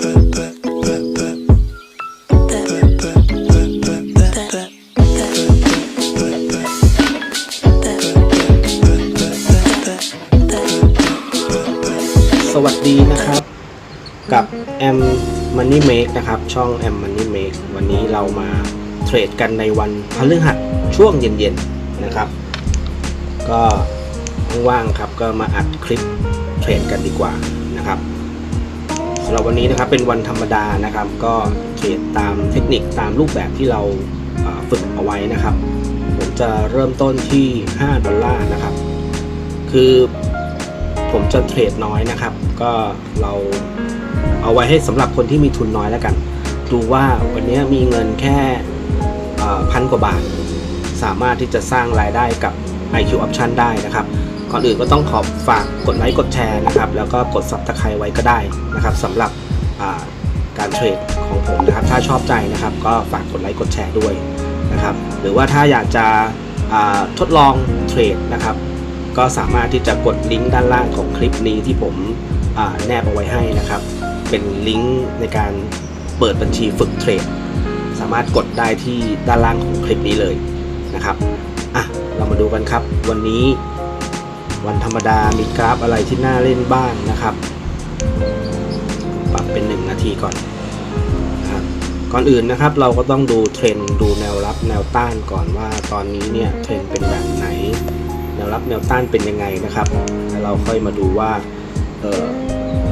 สวัสดีนะครับ กับแอม Money Make นะครับ ช่องแอม Money Make วันนี้เรามาเทรดกันในวันพฤหัสช่วงเย็นๆนะครับ ก็ว่างๆครับก็มาอัดคลิปเทรดกันดีกว่านะครับำหรับวันนี้นะครับเป็นวันธรรมดานะครับ ก็เทรดตามเทคนิคตามรูปแบบที่เราฝึกเอาไว้นะครับ ผมจะเริ่มต้นที่ 5 ดอลลาร์นะครับ คือผมจะเทรดน้อยนะครับ ก็เราเอาไว้ให้สำหรับคนที่มีทุนน้อยแล้วกัน ดูว่าวันนี้มีเงินแค่พันกว่าบาท สามารถที่จะสร้างรายได้กับ IQ Option ได้นะครับ ก่อนอื่นก็ต้องขอฝากกดไลค์กดแชร์นะครับ แล้วก็กด Subscribe ไว้ก็ได้นะครับสำหรับการเทรดของผมนะครับ ถ้าชอบใจนะครับ ก็ฝากกดไลค์กดแชร์ด้วยนะครับ หรือว่าถ้าอยากจะทดลองเทรดนะครับ ก็สามารถที่จะกดลิงก์ด้านล่างของคลิปนี้ที่ผมแนบเอาไว้ให้นะครับ เป็นลิงก์ในการเปิดบัญชีฝึกเทรดสามารถกดได้ที่ด้านล่างของคลิปนี้เลยนะครับอะเรามาดูกันครับ วันนี้ วันธรรมดามีกราฟอะไรที่น่าเล่นบ้างนะครับ ปรับเป็น 1 นาทีก่อนนะครับก่อนอื่นนะครับเราก็ต้องดูเทรนด์ดูแนวรับแนวต้านก่อนว่าตอนนี้เนี่ยเทรนด์เป็นแบบไหน แนวรับแนวต้านเป็นยังไงนะครับแล้วเราค่อยมาดูว่าเออ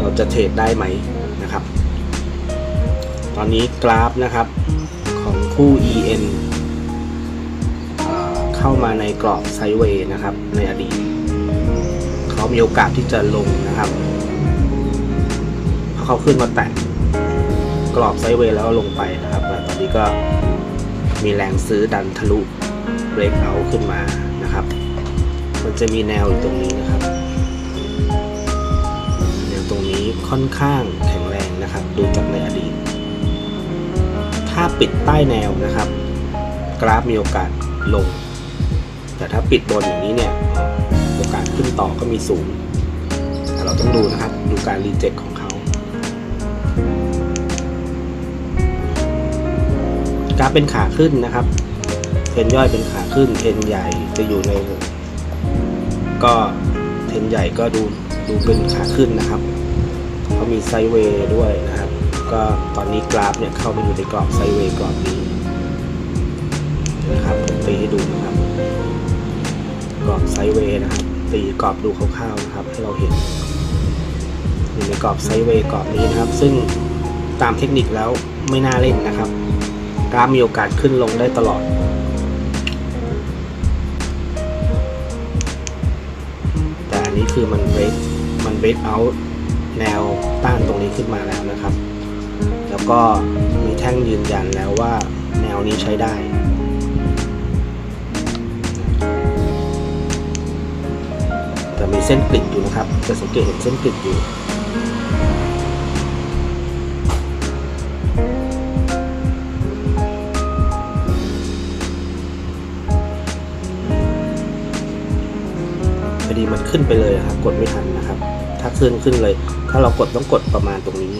เราจะเทรดได้ไหมนะครับ ตอนนี้กราฟนะครับของคู่ EN เข้ามาในกรอบไซด์เวย์นะครับในอดีต มีโอกาสที่จะลงนะครับเพราะเขาขึ้นมาแตะกรอบไซด์เวย์แล้วลงไปนะครับแต่ตอนนี้ก็มีแรงซื้อดันทะลุเบรกเอาขึ้นมานะครับ มันจะมีแนวอยู่ตรงนี้นะครับแนวตรงนี้ค่อนข้างแข็งแรงนะครับ ดูจากในอดีต ถ้าปิดใต้แนวนะครับ กราฟมีโอกาสลง แต่ถ้าปิดบนอย่างนี้เนี่ย โอกาสขึ้นต่อก็มีสูง แต่เราต้องดูนะครับ ดูการรีเจ็คของเขากราฟเป็นขาขึ้นนะครับเทนย่อยเป็นขาขึ้นเทนใหญ่จะอยู่ใน ก็เทนใหญ่ก็ดูดูเป็นขาขึ้นนะครับเขามีไซเวย์ด้วยนะครับ ก็ตอนนี้กราฟเนี่ยเข้ามาอยู่ในกรอบไซเวย์กรอบนี้นะครับผมตีให้ดูนะครับกรอบไซเวย์นะครับ ตีกรอบดูคร่าวๆนะครับ ให้เราเห็นอยู่ในกรอบไซด์เวย์กรอบนี้นะครับ ซึ่งตามเทคนิคแล้วไม่น่าเล่นนะครับกราฟมีโอกาสขึ้นลงได้ตลอด แต่อันนี้คือมันเบรกมันเบรกเอาแนวต้านตรงนี้ขึ้นมาแล้วนะครับ แล้วก็มีแท่งยืนยันแล้วว่าแนวนี้ใช้ได้ มีเส้นกลิดอยู่นะครับ จะสังเกตเห็นเส้นกลิดอยู่ พอดีมันขึ้นไปเลยครับ กดไม่ทันนะครับ ถ้าขึ้นขึ้นเลย ถ้าเรากดต้องกดประมาณตรงนี้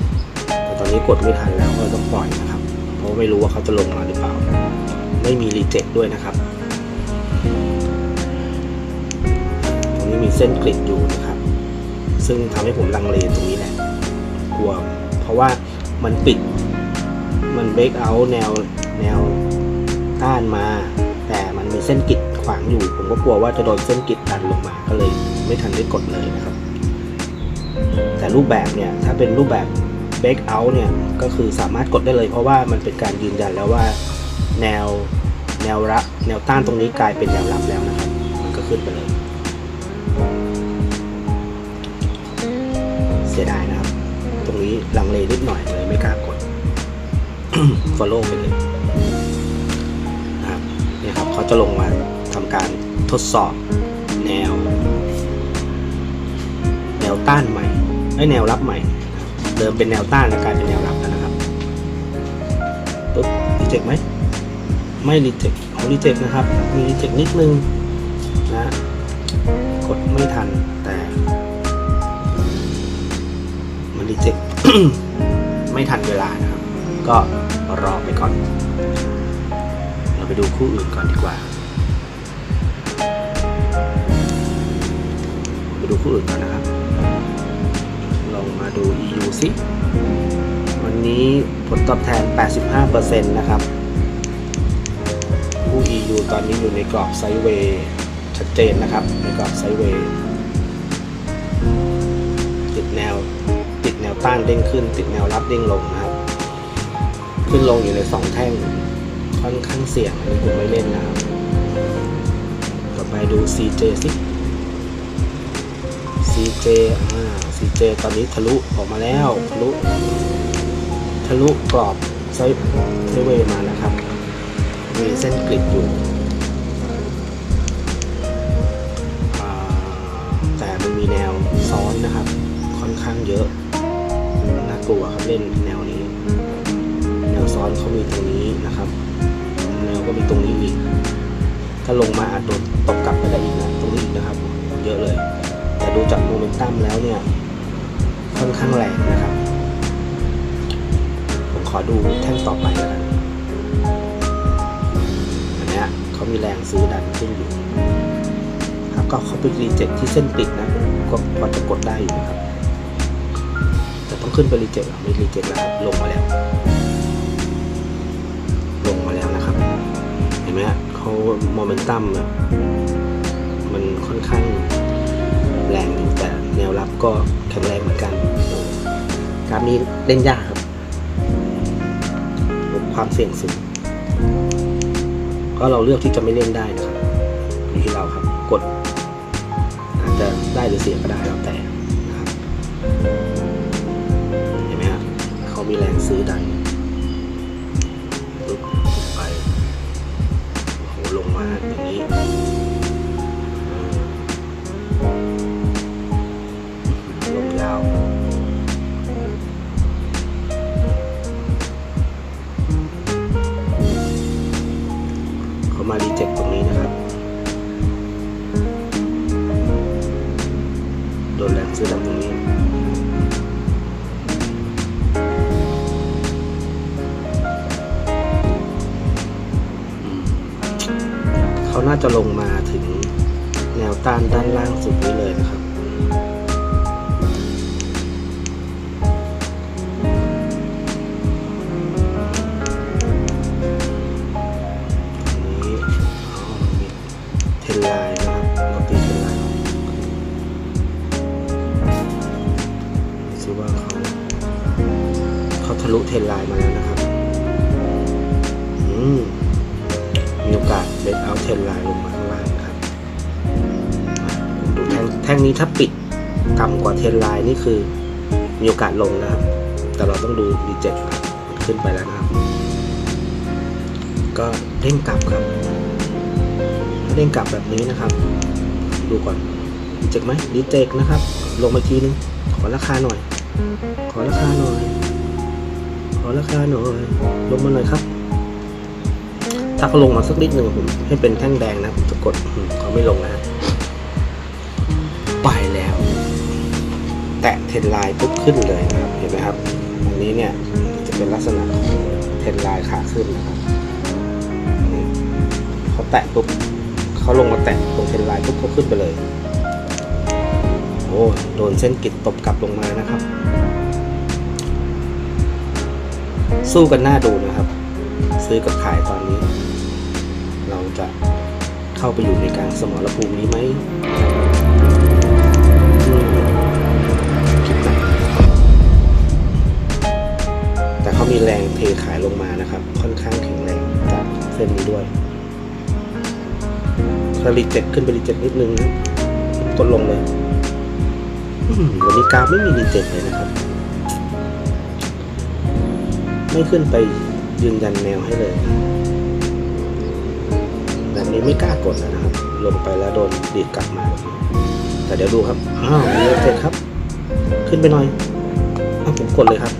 แต่ตอนนี้กดไม่ทันแล้วก็ต้องปล่อยนะครับ เพราะไม่รู้ว่าเขาจะลงมาหรือเปล่า ไม่มีรีเจ็คด้วยนะครับ ตรงนี้มีเส้นกริดอยู่นะครับ ซึ่งทำให้ผมลังเลตรงนี้แหละกลัว เพราะว่ามันปิด มันเบรกเอาแนวแนวต้านมา แต่มันมีเส้นกริดขวางอยู่ ผมก็กลัวว่าจะโดนเส้นกริดดันลงมา ก็เลยไม่ทันได้กดเลยนะครับ แต่รูปแบบเนี่ย ถ้าเป็นรูปแบบเบรกเอาเนี่ย ก็คือสามารถกดได้เลย เพราะว่ามันเป็นการยืนยันแล้วว่าแนวแนวรับแนวต้านตรงนี้กลายเป็นแนวรับแล้วนะครับ มันก็ขึ้นไปเลย สียดายนะครับ ตรงนี้ลังเลนิดหน่อยเลยไม่กล้ากด follow ไปเลยนะครับเนี่ยครับเขาจะลงมาทำการทดสอบแนว แนวต้านใหม่ไอ้ยแนวรับใหม่นะครับเดิมเป็นแนวต้านแล้วกลายเป็นแนวรับแล้วนะครับปุ๊บรีเจ็คไหมไม่รีเจ็คของรีเจ็คนะครับ มีรีเจ็คนิดนึงนะกดไม่ทันแต่มัน รีเจ็ค ไม่ทันเวลานะครับ ก็รอไปก่อน เราไปดูคู่อื่นก่อนดีกว่า ไปดูคู่อื่นก่อนนะครับ ลองมาดู EU สิวันนี้ผลตอบแทน 85%นะครับ ผู้ EU ตอนนี้อยู่ในกรอบไซด์เวย์ชัดเจนนะครับ ในกรอบไซด์เวย์ ต้านเด้งขึ้น ติดแนวรับเด้งลงนะครับ ขึ้นลงอยู่ในสองแท่งค่อนข้างเสี่ยงอันนี้ผมไม่เล่นนะครับ ต่อไปดู CJ สิ CJ อ่า CJ ตอนนี้ทะลุออกมาแล้วทะลุทะลุกรอบไซด์ไซด์เวย์มานะครับ มีเส้นกริดอยู่แต่มันมีแนวซ้อนนะครับ ค่อนข้างเยอะ ตัวครับเล่นแนวนี้ แนวซ้อนเขามีตรงนี้นะครับ แนวก็มีตรงนี้อีก ถ้าลงมาอาจโดนตบกลับไปได้อีกนะตรงนี้อีกนะครับ เยอะเลย แต่ดูจากโมเมนตัมแล้วเนี่ย ค่อนข้างแรงนะครับ ผมขอดูแท่งต่อไปแล้วกันอันนี้เขามีแรงซื้อดันขึ้นอยู่ ครับก็เขาไปรีเจ็คที่เส้นปิดนะก็พอจะกดได้อยู่นะครับ ขึ้นไปรีเจ็คไม่รีเจ็คแล้วลงมาแล้ว ลงมาแล้วนะครับ เห็นไหมฮะเขาโมเมนตัมมันค่อนข้างแรงอยู่แต่แนวรับก็แข็งแรงเหมือนกันกราฟนี้เล่นยากครับความเสี่ยงสูงก็เราเลือกที่จะไม่เล่นได้นะครับอยู่ที่เราครับ กด อาจจะได้หรือเสียก็ได้แล้วแต่ มีแรงซื้อดั เขาน่าจะลงมาถึงแนวต้านด้านล่างสุดนี้เลยนะครับอันนี้อ๋อมีเทนไลน์นะครับเราตีเทนไลน์ออกซิว่าเขาเขาทะลุเทนไลน์มาแล้วนะ ทนไลน์ลงมาข้างล่างครับดูแท่งแท่งนี้ถ้าปิดต่ำกว่าเทนไลน์นี่คือมีโอกาสลงนะครับ แต่เราต้องดูดีเจ็ครับขึ้นไปแล้วนะครับ ก็เด้งกลับครับเด้งกลับแบบนี้นะครับ ดูก่อนดีเจ็กไหมดีเจ็กนะครับ ลงมาทีนึงขอราคาหน่อย ขอราคาหน่อย ขอราคาหน่อย ลงมาหน่อยครับ ถ้าเขาลงมาสักนิดหนึ่งผมให้เป็นแท่งแดงนะผมจะกดเขาไม่ลงนะไปแล้ว แตะเทนไลน์ปุ๊บขึ้นเลยนะครับ เห็นไหมครับ อันนี้เนี่ยจะเป็นลักษณะของเทนไลน์ขาขึ้นนะครับเขาแตะปุ๊บเขาลงมาแตะตรงเทนไลน์ปุ๊บเขาขึ้นไปเลยโอ้โดนเส้นกิดตบกลับลงมานะครับ สู้กันหน้าดูนะครับ ซื้อกับขายตอนนี้ จะเข้าไปอยู่ในกลางสมรภูมินี้ไหมอืมคิดหนักแต่เขามีแรงเทขายลงมานะครับ ค่อนข้างแข็งแรงจากเส้นนี้ด้วยถ้ารีเจ็คขึ้นไปรีเจ็คนิดนึงนะกดลงเลยวันนี้กราฟไม่มีรีเจ็คเลยนะครับ ไม่ขึ้นไปยืนยันแนวให้เลย นี้ไม่กล้ากดนะครับ ลงไปแล้วโดนดีดกลับมา แต่เดี๋ยวดูครับอ้าวมีเสร็จครับ ขึ้นไปหน่อยอ้าวผมกดเลยครับ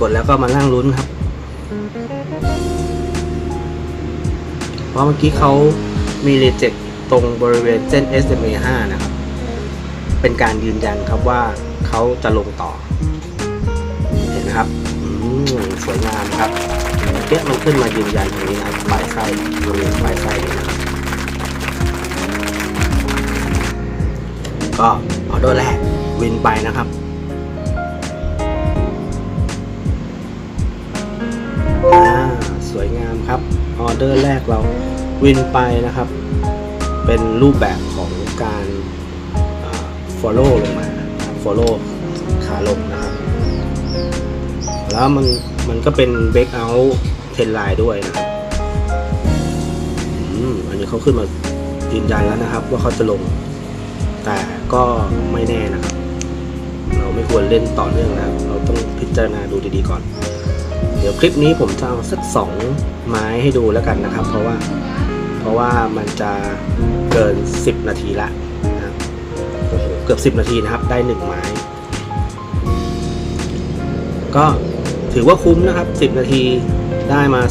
กดแล้วก็มานั่งลุ้นครับ เพราะเมื่อกี้เขามีรีเจ็คตรงบริเวณเส้น SMA 5 นะครับ เป็นการยืนยันครับว่าเขาจะลงต่อ เห็นไหมครับ สวยงามครับเมื่อกี้มันขึ้นมายืนยันตรงนี้นะครับปลายไส้บริเวณปลายไส้นี่นะครับก็ออเดอร์แรกวินไปนะครับสวยงามครับออเดอร์แรกเราวินไปนะครับ เป็นรูปแบบของการอ่า follow ลงมา follow ขาลงนะครับ แล้วมันมันก็เป็น break out 10 line ด้วยนะครับอันนี้เขาขึ้นมายืนยันแล้วนะครับ ว่าเขาจะลง แต่ก็ไม่แน่นะครับ เราไม่ควรเล่นต่อเนื่องนะครับเราต้องพิจารณาดูดีๆก่อน เดี๋ยวคลิปนี้ผมจะเอาสักสองไม้ให้ดูแล้วกันนะครับ เพราะว่าเพราะว่ามันจะเกิน 10 นาทีละนะครับเกือบ 10 นาทีนะครับ ได้ 1 ไม้ ก็ ถือว่าคุ้มนะครับ 10 นาทีได้มา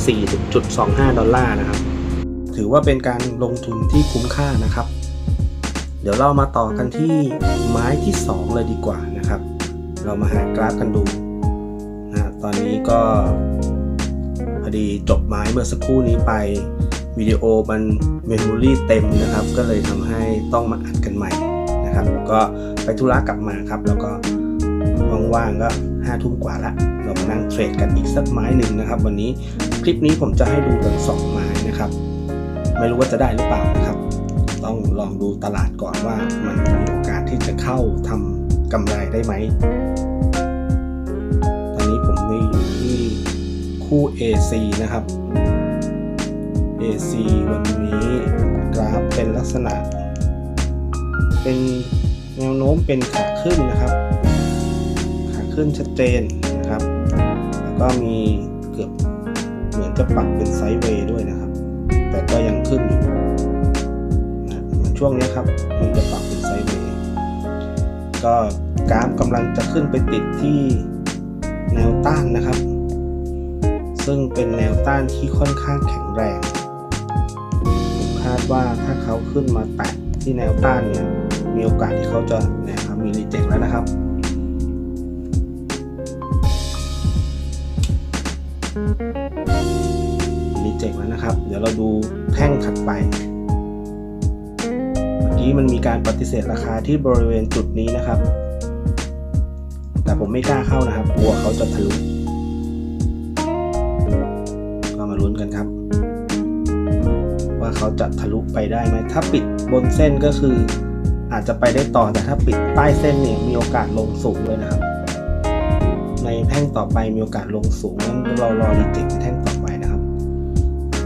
4.25 ดอลลาร์นะครับ ถือว่าเป็นการลงทุนที่คุ้มค่านะครับ เดี๋ยวเรามาต่อกันที่ไม้ที่ 2 เลยดีกว่านะครับ เรามาหากราฟกันดูนะตอนนี้ก็พอดีจบไม้เมื่อสักครู่นี้ไปวิดีโอมันเมมโมรีเต็มนะครับ ก็เลยทำให้ต้องมาอัดกันใหม่นะครับ ก็ไปธุระกลับมาครับ แล้วก็ว่างๆก็ ห้าทุ่มกว่าละเรามานั่งเทรดกันอีกสักไม้หนึ่งนะครับ วันนี้คลิปนี้ผมจะให้ดูกันสองไม้นะครับ ไม่รู้ว่าจะได้หรือเปล่านะครับ ต้องลองดูตลาดก่อนว่ามันมีโอกาสที่จะเข้าทำกำไรได้ไหม ตอนนี้ผมนี่อยู่ที่คู่ AC นะครับ AC วันนี้กราฟเป็นลักษณะ เป็นแนวโน้มเป็นขาขึ้นนะครับ ขึ้นชัดเจนนะครับ แล้วก็มีเกือบเหมือนจะปรับเป็นไซด์เวย์ด้วยนะครับ แต่ก็ยังขึ้นอยู่นะเหมือนช่วงนี้ครับมันจะปรับเป็นไซด์เวย์ก็กราฟกำลังจะขึ้นไปติดที่แนวต้านนะครับ ซึ่งเป็นแนวต้านที่ค่อนข้างแข็งแรงผมคาดว่าถ้าเขาขึ้นมาแตะที่แนวต้านเนี่ยมีโอกาสที่เขาจะนี่ยครับมีรีเจ็คแล้วนะครับ รีเจ็คแล้วนะครับ เดี๋ยวเราดูแท่งถัดไป เมื่อกี้มันมีการปฏิเสธราคาที่บริเวณจุดนี้นะครับ แต่ผมไม่กล้าเข้านะครับ กลัวเขาจะทะลุก็มาลุ้นกันครับ ว่าเขาจะทะลุไปได้ไหม ถ้าปิดบนเส้นก็คืออาจจะไปได้ต่อแต่ถ้าปิดใต้เส้นเนี่ยมีโอกาสลงสูงเลยนะครับ ในแท่งต่อไปมีโอกาสลงสูงงั้นเรารอรีเจ็คในแท่งต่อไปนะครับ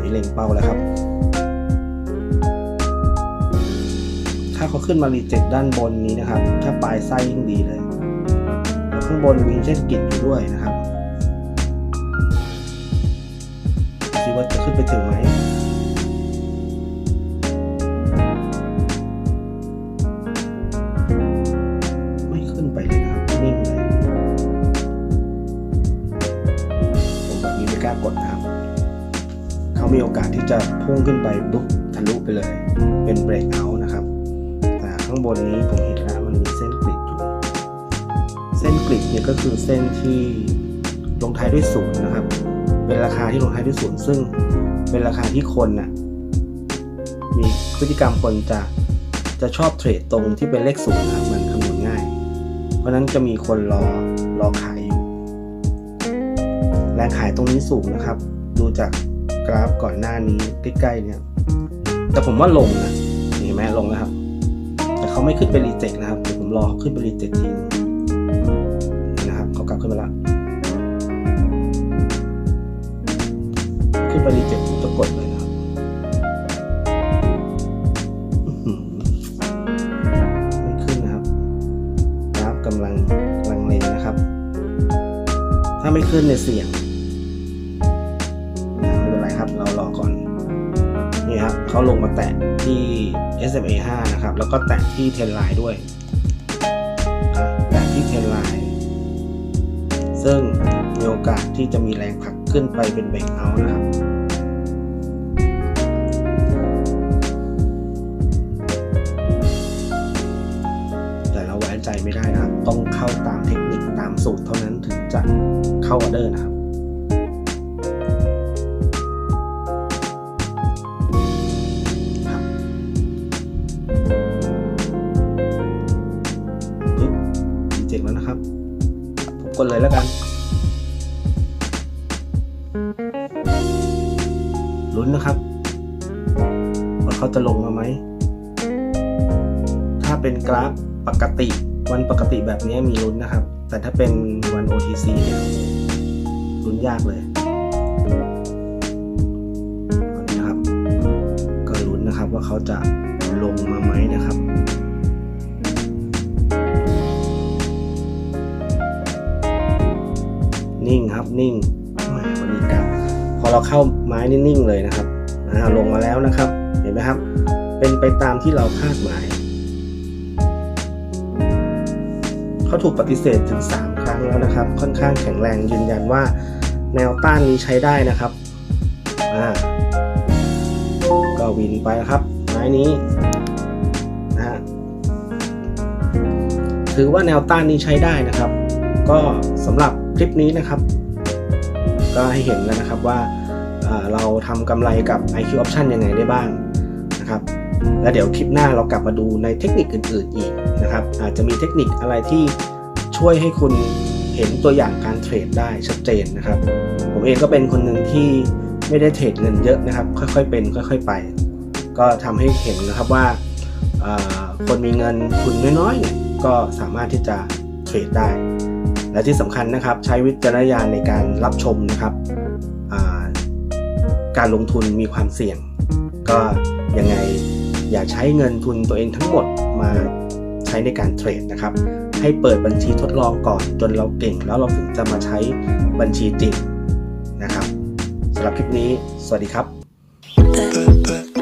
นี่เล็งเป้าแล้วครับ ถ้าเขาขึ้นมารีเจ็คด้านบนนี้นะครับ ถ้าปลายไส้ยิ่งดีเลยแล้วข้างบนมีเส้นกริดอยู่ด้วยนะครับคิดว่าจะขึ้นไปถึงไหม กล้ากดนะครับเขามีโอกาสที่จะพุ่งขึ้นไปปุ๊บทะลุไปเลย เป็นเบรกเอาท์นะครับ แต่ข้างบนนี้ผมเห็นแล้วมันมีเส้นกริดอยู่เส้นกริดเนี่ยก็คือเส้นที่ลงท้ายด้วยศูนย์นะครับ เป็นราคาที่ลงท้ายด้วยศูนย์ซึ่งเป็นราคาที่คนน่ะมีพฤติกรรมคนจะจะชอบเทรดตรงที่เป็นเลขศูนย์นะครับมันคำนวณง่าย เพราะนั้นจะมีคนรอรอขาย แรงขายตรงนี้สูงนะครับ ดูจากกราฟก่อนหน้านี้ใกล้ๆเนี่ย แต่ผมว่าลงนะเห็นไหมลงแล้วครับ แต่เขาไม่ขึ้นไปรีเจ็คนะครับเดี๋ยวผมรอเขาขึ้นไปรีเจ็คทีนึงนะครับเขากลับขึ้นมาละขึ้นไปรีเจ็คผมจะกดเลยนะครับไม่ขึ้นนะครับกราฟกำลังลังเลนะครับ ถ้าไม่ขึ้นเนี่ยเสี่ยง เขาลงมาแตะที่ SMA 5 นะครับ แล้วก็แตะที่ 10 line ด้วย แตะที่ 10 line ซึ่งมีโอกาสที่จะมีแรงผลักขึ้นไปเป็นเบรกเอาท์นะครับแต่ระวังไม่ได้นะครับ ต้องเข้าตามเทคนิคตามสูตรเท่านั้นถึงจะเข้าออเดอร์นะครับ กดเลยแล้วกัน ลุ้นนะครับ ว่าเขาจะลงมาไหม ถ้าเป็นกราฟปกติวันปกติแบบนี้มีลุ้นนะครับ แต่ถ้าเป็นวัน OTC เนี่ยลุ้นยากเลยนะครับ ก็ลุ้นนะครับว่าเขาจะลงมาไหมนะครับ นิ่งครับนิ่งแหมวันนี้กราฟพอเราเข้าไม้นิ่งเลยนะครับอ่าลงมาแล้วนะครับ เห็นไหมครับ เป็นไปตามที่เราคาดหมาย เขาถูกปฏิเสธถึง 3 ครั้งแล้วนะครับ ค่อนข้างแข็งแรงยืนยันว่าแนวต้านนี้ใช้ได้นะครับอ่าก็วินไปครับ ไม้นี้นะฮะถือว่าแนวต้านนี้ใช้ได้นะครับ ก็สำหรับคลิปนี้นะครับ ก็ให้เห็นแล้วนะครับว่าเราทำกำไรกับ IQ Option ยังไงได้บ้างนะครับ แล้วเดี๋ยวคลิปหน้าเรากลับมาดูในเทคนิคอื่นๆอีกนะครับ อาจจะมีเทคนิคอะไรที่ช่วยให้คุณเห็นตัวอย่างการเทรดได้ชัดเจนนะครับ ผมเองก็เป็นคนหนึ่งที่ไม่ได้เทรดเงินเยอะนะครับ ค่อยๆเป็นค่อยๆไป ก็ทำให้เห็นนะครับว่าอ่าคนมีเงินทุนน้อยๆเนี่ยก็สามารถที่จะเทรดได้ และที่สำคัญนะครับใช้วิจารณญาณในการรับชมนะครับาการลงทุนมีความเสี่ยง ก็ยังไงอย่าใช้เงินทุนตัวเองทั้งหมดมาใช้ในการเทรดนะครับ ให้เปิดบัญชีทดลองก่อนจนเราเก่ง แล้วเราถึงจะมาใช้บัญชีจริงนะครับสำหรับคลิปนี้ สวัสดีครับ